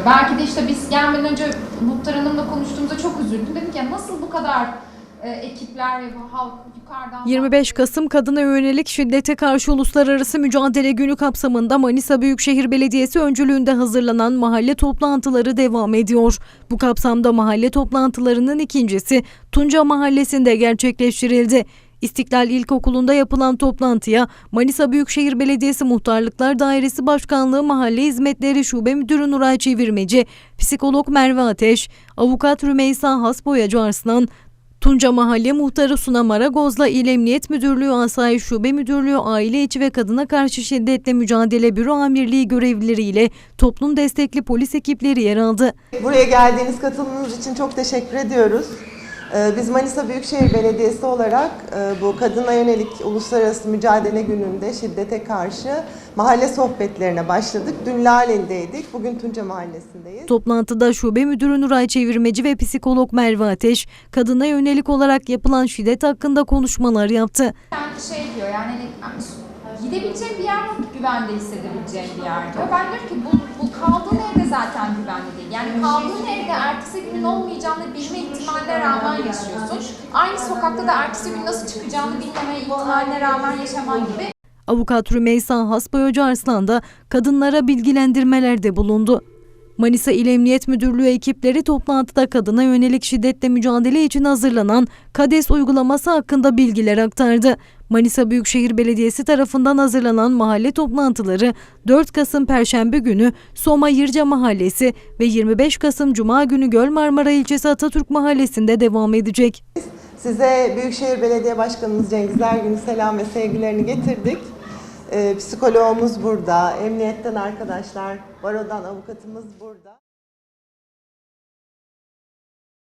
oluyor. Belki de işte biz gelmeden önce muhtar hanımla konuştuğumuzda çok üzüldüm. Dedim ki nasıl bu kadar e, ekipler ve bu halk yukarıdan... 25 Kasım Kadına Yönelik Şiddete Karşı Uluslararası Mücadele Günü kapsamında Manisa Büyükşehir Belediyesi öncülüğünde hazırlanan mahalle toplantıları devam ediyor. Bu kapsamda mahalle toplantılarının ikincisi Tunca Mahallesi'nde gerçekleştirildi. İstiklal İlkokulu'nda yapılan toplantıya Manisa Büyükşehir Belediyesi Muhtarlıklar Dairesi Başkanlığı Mahalle Hizmetleri Şube Müdürü Nuray Çevirmeci, psikolog Merve Ateş, avukat Rümeysa Hasboyacı Arslan, Tunca Mahalle Muhtarı Suna Maragoz'la İl Emniyet Müdürlüğü Asayiş Şube Müdürlüğü Aile İçi ve Kadına Karşı Şiddetle Mücadele Büro Amirliği görevlileriyle toplum destekli polis ekipleri yer aldı. Buraya geldiğiniz katılımınız için çok teşekkür ediyoruz. Ee, Biz Manisa Büyükşehir Belediyesi olarak e, bu kadına yönelik uluslararası mücadele gününde şiddete karşı mahalle sohbetlerine başladık. Dün Laleli'deydik, bugün Tunca Mahallesi'ndeyiz. Toplantıda Şube Müdürü Nuray Çevirmeci ve psikolog Merve Ateş, kadına yönelik olarak yapılan şiddet hakkında konuşmalar yaptı. Yani şey diyor yani gidebileceğin bir yer yok güvende hissedebileceğin bir yer diyor. Ben diyorum ki bu, bu kaldığın evde zaten güvenli değil. Yani kaldığın günün olmayacağını bilme ihtimaline rağmen yaşıyorsun. Aynı sokakta da ertesi gün nasıl çıkacağını bilmeme ihtimaline rağmen yaşaman gibi. Avukat Rümeysa Hasboyacı Arslan da kadınlara bilgilendirmelerde bulundu. Manisa İl Emniyet Müdürlüğü ekipleri toplantıda kadına yönelik şiddetle mücadele için hazırlanan KADES uygulaması hakkında bilgiler aktardı. Manisa Büyükşehir Belediyesi tarafından hazırlanan mahalle toplantıları 4 Kasım Perşembe günü Soma Yırca Mahallesi ve 25 Kasım Cuma günü Göl Marmara ilçesi Atatürk Mahallesi'nde devam edecek. Size Büyükşehir Belediye Başkanımız Cengiz Ergün'ün selam ve sevgilerini getirdik. Ee, Psikoloğumuz burada, emniyetten arkadaşlar, barodan avukatımız burada.